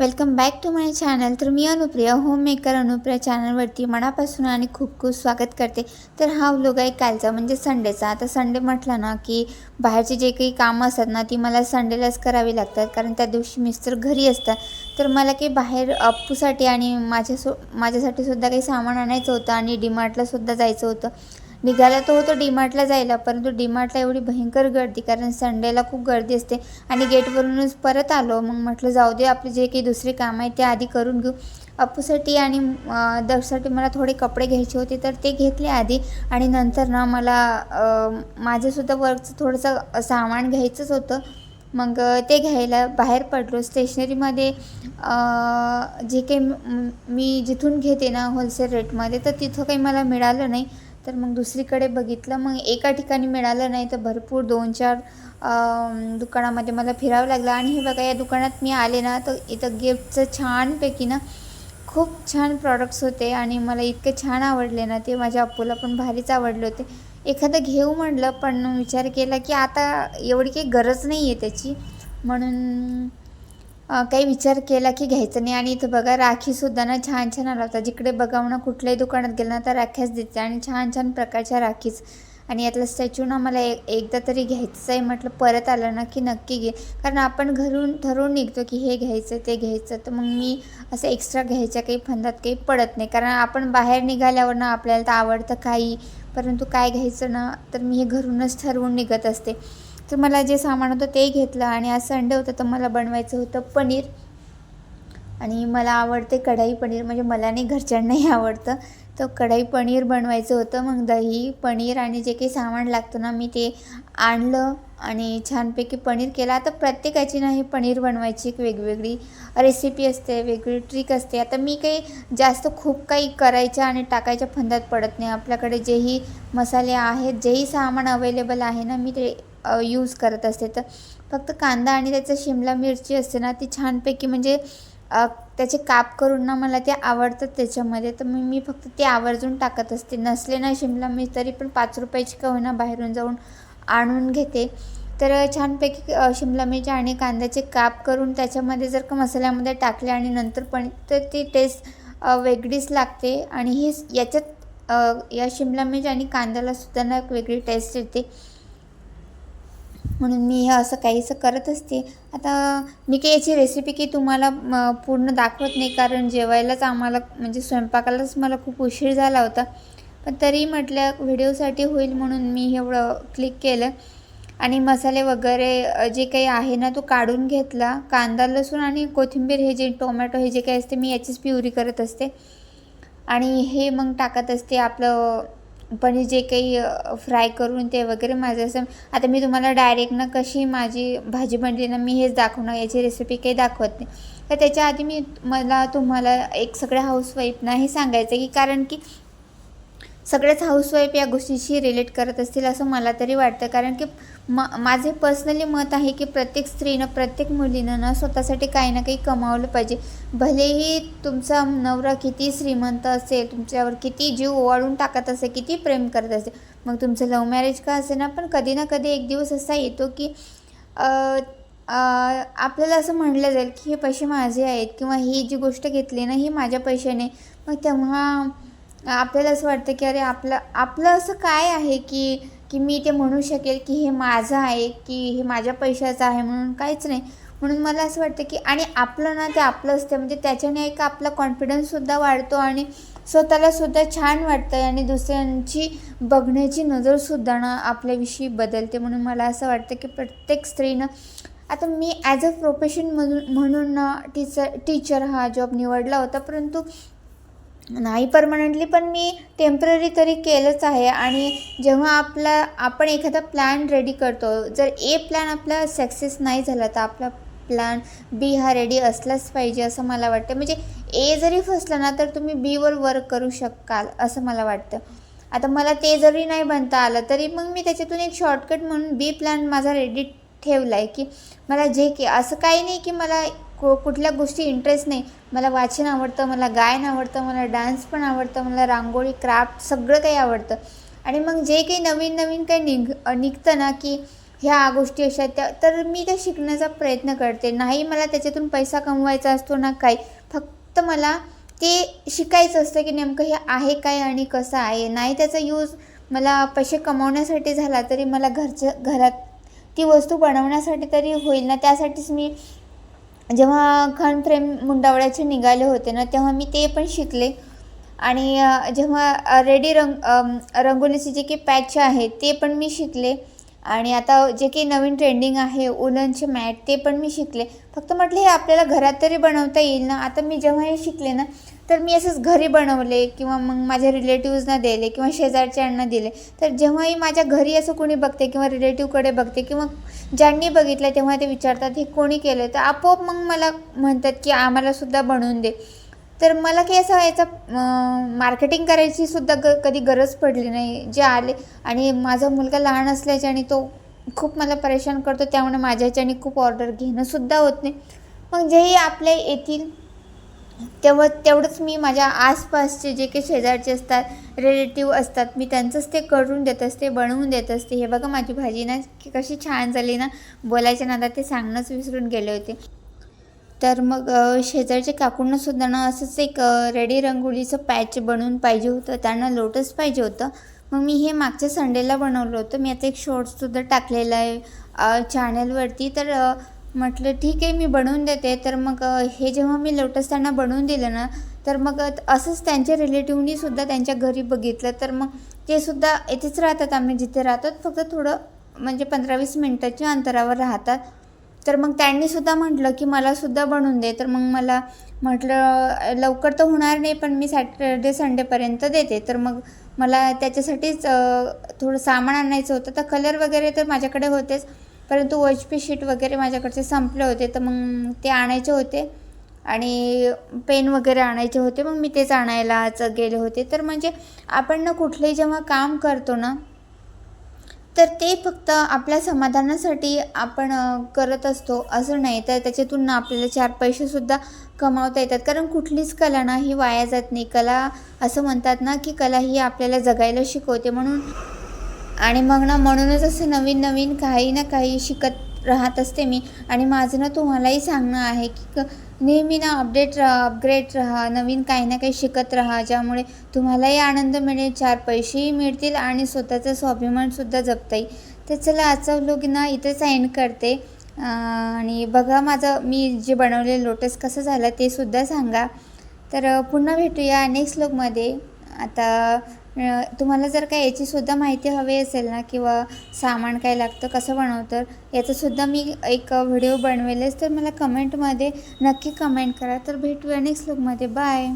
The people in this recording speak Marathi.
Welcome back to my channel तर मी अनुप्रिया होम मेकर अनुप्रिया चॅनलवरती मनापासून आणि खूप खूप स्वागत करते. तर हा व्लॉग आहे कालचा म्हणजे संडेचा आता संडे म्हटला ना की बाहेरचे जे काही कामं असतात ना ती मला संडेलाच करावी लागतात कारण त्या दिवशी मिस्टर घरी असतात. तर मला काही बाहेर अप्पूसाठी आणि माझ्या सो माझ्यासाठी सुद्धा काही सामान आणायचं होतं आणि डीमार्टलासुद्धा जायचं होतं. निघाला तो होतो डीमार्टला जायला परंतु डीमार्टला एवढी भयंकर गर्दी कारण संडेला खूप गर्दी असते. आणि गेटवरूनच परत आलो मग म्हटलं जाऊ दे आपले जे काही दुसरे काम आहे ते आधी करून घेऊ. अप्पूसाठी आणि अं, मला थोडे कपडे घ्यायचे होते तर ते घेतले आधी. आणि नंतर ना मला माझ्यासुद्धा माझंसुद्धा वर्कचं थोडंसं सामान घ्यायचंच होतं. मग ते घ्यायला बाहेर पडलो. स्टेशनरीमध्ये जे काही मी जिथून घेते ना होलसेल रेटमध्ये तर तिथं काही मला मिळालं नाही. तर मग दुसरीकडे बघितलं मग एका ठिकाणी मिळालं नाही तर भरपूर दोन चार दुकानामध्ये मला फिरावं लागलं. आणि हे बघा या दुकानात मी आले ना तर इथं गिफ्टचं छानपैकी ना खूप छान प्रॉडक्ट्स होते. आणि मला इतके छान आवडले ना ते माझ्या अप्पूला पण भारीच आवडले होते. एखादं घेऊ म्हटलं पण विचार केला की आता एवढी काही गरज नाही आहे त्याची. म्हणून काही विचार केला की घ्यायचं नाही. आणि इथं बघा राखीसुद्धा ना छान छान आला होता. जिकडे बघा ना कुठल्याही दुकानात गेलं ना तर राख्याच देते. आणि छान छान प्रकारच्या राखीच. आणि यातला स्टॅच्यू ना मला एक एकदा तरी घ्यायचं आहे. म्हटलं परत आलं ना की नक्की घे. कारण आपण घरून ठरवून निघतो की हे घ्यायचं ते घ्यायचं. तर मग मी असं एक्स्ट्रा घ्यायच्या काही फंदात काही पडत नाही. कारण आपण बाहेर निघाल्यावर ना आपल्याला तर आवडतं काही. परंतु काय घ्यायचं ना तर मी हे घरूनच ठरवून निघत असते. तर मला जे सामान होतं ते घेतलं आणि आज संडे होतं तर मला बनवायचं होतं पनीर. आणि मला आवडते कढाई पनीर म्हणजे मला नाही घरच्यांनाही आवडतं. तर कढाई पनीर बनवायचं होतं मग दही पनीर आणि जे काही सामान लागतं ना मी ते आणलं आणि छानपैकी पनीर केलं. आता प्रत्येकाची नाही पनीर बनवायची एक वेगवेगळी रेसिपी असते वेगळी ट्रिक असते. आता मी काही जास्त खूप काही करायच्या आणि टाकायच्या फंदात पडत नाही. आपल्याकडे जेही मसाले आहेत जेही सामान अवेलेबल आहे ना मी ते यूज करत असते. तर फक्त कांदा आणि त्याचं शिमला मिरची असते ना ती छानपैकी म्हणजे त्याचे काप करून ना मला ते आवडतात त्याच्यामध्ये. तर मी मी फक्त ते आवर्जून टाकत असते. नसले ना शिमला मिरची तरी पण पाच रुपयाची का होईना बाहेरून जाऊन आणून घेते. तर छानपैकी शिमला मिरची आणि कांद्याचे काप करून त्याच्यामध्ये जर का मसाल्यामध्ये टाकले आणि नंतर पण तर ती टेस्ट वेगळीच लागते. आणि हे याच्यात या शिमला मिरची आणि कांद्याला सुद्धा ना एक वेगळी टेस्ट येते. म्हणून मी हे असं काहीसं करत असते. आता मी काही याची रेसिपी की तुम्हाला पूर्ण दाखवत नाही कारण जेवायलाच आम्हाला म्हणजे स्वयंपाकालाच मला खूप उशीर झाला होता. पण तरी म्हटलं व्हिडिओसाठी होईल म्हणून मी एवढं क्लिक केलं. आणि मसाले वगैरे जे काही आहे ना तो काढून घेतला. कांदा लसूण आणि कोथिंबीर हे जे टोमॅटो हे जे काही असते मी याचीच प्युरी करत असते. आणि हे मग टाकत असते आपलं पनीर जे काही फ्राय करून ते वगैरे माझं असं. आता मी तुम्हाला डायरेक्ट ना कशी माझी भाजी बनली ना मी हेच दाखवणार याची रेसिपी काही दाखवत नाही. तर त्याच्या आधी मी मला तुम्हाला एक सगळ्या हाऊसवाईफना हे सांगायचं आहे की कारण की सगळेच हाऊसवाईफ या गोष्टीशी रिलेट करत असतील असं मला तरी वाटतं. कारण की म माझे पर्सनली मत आहे की प्रत्येक स्त्रीनं प्रत्येक मुलीनं ना स्वतःसाठी काही ना काही कमावलं पाहिजे. भलेही तुमचा नवरा किती श्रीमंत असेल तुमच्यावर किती जीव ओवाळून टाकत असेल किती प्रेम करत असेल मग तुमचं लव्ह मॅरेज का असे ना? पण कधी ना कधी एक दिवस असा येतो की आपल्याला असं म्हटलं जाईल की हे पैसे माझे आहेत किंवा ही जी गोष्ट घेतली ना ही माझ्या पैशाने. मग तेव्हा आपल्याला असं वाटतं की अरे आपलं आपलं असं काय आहे की की मी ते म्हणू शकेल की हे माझं आहे की हे माझ्या पैशाचं आहे म्हणून काहीच नाही. म्हणून मला असं वाटतं की आणि आपलं ना ते आपलं असतं म्हणजे त्याच्याने एक आपला कॉन्फिडन्ससुद्धा वाढतो आणि स्वतःलासुद्धा छान वाटतं आणि दुसऱ्यांची बघण्याची नजरसुद्धा ना आपल्याविषयी बदलते. म्हणून मला असं वाटतं की प्रत्येक स्त्रीनं आता मी ॲज अ प्रोफेशन म्हणून म्हणून ना टीचर टीचर हा जॉब निवडला होता परंतु नाही परमनंटली पण मी टेंपररी तरी केलंच आहे. आणि जेव्हा आपला आपण एखादा प्लॅन रेडी करतो जर ए प्लॅन आपला सक्सेस नाही झाला तर आपला प्लॅन बी हा रेडी असलाच पाहिजे असं मला वाटतं. म्हणजे ए जरी फसला ना तर तुम्ही बीवर वर्क करू शकाल असं मला वाटतं. आता मला ते जरी नाही बनता आलं तरी मग मी त्याच्यातून एक शॉर्टकट म्हणून बी प्लॅन माझा रेडी ठेवला आहे की मला जे की असं काही नाही की मला को कुठल्या गोष्टी इंटरेस्ट नाही. मला वाचन आवडतं मला गायन आवडतं मला डान्स पण आवडतं मला रांगोळी क्राफ्ट सगळं काही आवडतं. आणि मग जे काही नवीन नवीन काही निघ निघतं ना की ह्या गोष्टी अशा आहेत त्या तर मी त्या शिकण्याचा प्रयत्न करते. नाही मला त्याच्यातून पैसा कमवायचा असतो ना काही फक्त मला ते शिकायचं असतं की नेमकं हे आहे काय आणि कसं आहे. नाही त्याचा यूज मला पैसे कमवण्यासाठी झाला तरी मला घरच्या घरात ती वस्तू बनवण्यासाठी तरी होईल ना. त्यासाठीच मी जेव्हा खान फ्रेम मुंडावळ्याचे निघाले होते ना तेव्हा मी ते पण शिकले. आणि जेव्हा रेडी रंग रंगोलीचे जे काही पॅच आहे ते पण मी शिकले. आणि आता जे काही नवीन ट्रेंडिंग आहे उलनचे मॅट ते पण मी शिकले. फक्त म्हटलं हे आपल्याला घरात तरी बनवता येईल ना? आता मी जेव्हा हे शिकले ना तर मी असंच घरी बनवले किंवा मग माझ्या रिलेटिव्हजना दिले किंवा शेजारच्यांना दिले. तर जेव्हाही माझ्या घरी असं कोणी बघते किंवा रिलेटिव्हकडे बघते किंवा ज्यांनी बघितलं तेव्हा ते विचारतात हे कोणी केलं तर आपोआप मग मला म्हणतात की आम्हालासुद्धा बनवून दे. तर मला काही असं याचं मार्केटिंग करायची सुद्धा ग कधी गरज पडली नाही. जे आले आणि माझा मुलगा लहान असल्याच्याने तो खूप मला परेशान करतो त्यामुळे माझ्या ह्याच्याने खूप ऑर्डर घेणंसुद्धा होत नाही. मग जेही आपल्या येथील तेव्हा तेवढंच मी माझ्या आसपासचे जे काही शेजारचे असतात रिलेटिव्ह असतात मी त्यांचंच ते करून देत असते बनवून देत असते. हे बघा माझी भाजी ना की कशी छान झाली ना. बोलायच्या नादात ते सांगणंच विसरून गेले होते. तर मग शेजारच्या काकूंना सुद्धा ना असंच एक रेडी रंगोळीचं पॅच बनवून पाहिजे होतं. त्यांना लोटस पाहिजे होतं. मग मी हे मागच्या संडेला बनवलं होतं. मी आता एक शॉर्ट्ससुद्धा टाकलेला आहे चॅनलवरती तर म्हटलं ठीक आहे मी बनवून देते. तर मग हे जेव्हा मी लोटस त्यांना बनवून दिलं ना तर मग असंच त्यांच्या रिलेटिव्हनी सुद्धा त्यांच्या घरी बघितलं. तर मग ते सुद्धा इथेच राहतात. आम्ही जिथे राहतात फक्त थोडं म्हणजे पंधरा वीस मिनटाच्या अंतरावर राहतात. तर मग त्यांनी सुद्धा म्हटलं की मला सुद्धा बनवून दे. तर मग मला म्हटलं लवकर तर होणार नाही पण मी सॅटर्डे संडेपर्यंत देते. तर मग मला त्याच्यासाठीच थोडं सामान आणायचं होतं. तर कलर वगैरे तर माझ्याकडे होतेच. परंतु ओच पी शीट वगैरे माझ्याकडचे संपले होते तर मग ते आणायचे होते. आणि पेन वगैरे आणायचे होते मग मी तेच आणायलाच गेले होते. तर म्हणजे आपण ना कुठलंही जेव्हा काम करतो ना तर ते फक्त आपल्या समाधानासाठी आपण करत असतो असं नाही. तर त्याच्यातून ना आपल्याला चार पैसेसुद्धा कमावता येतात. कारण कुठलीच कला ना ही वाया जात नाही. कला असं म्हणतात ना की कला ही आपल्याला जगायला शिकवते. म्हणून आणि मग ना म्हणूनच असं नवीन नवीन काही ना काही शिकत राहत असते मी. आणि माझं ना तुम्हालाही सांगणं आहे की क नेहमी ना अपडेट राहा अपग्रेड राहा नवीन काही ना काही शिकत राहा ज्यामुळे तुम्हालाही आनंद मिळेल चार पैसेही मिळतील आणि स्वतःचा स्वाभिमानसुद्धा जपता येईल. तर चला आजचा व्लॉग ना इथेच एंड करते. आणि बघा माझं मी जे बनवलेलं लोटस कसं झालं ते सुद्धा सांगा. तर पुन्हा भेटूया नेक्स्ट व्लॉगमध्ये आता तुम्हाला जर काय याचीसुद्धा माहिती हवी असेल ना किंवा सामान काय लागतं कसं बनवतं याचंसुद्धा मी एक व्हिडिओ बनवेलच. तर मला कमेंटमध्ये नक्की कमेंट करा. तर भेटूया नेक्स्ट लुकमध्ये बाय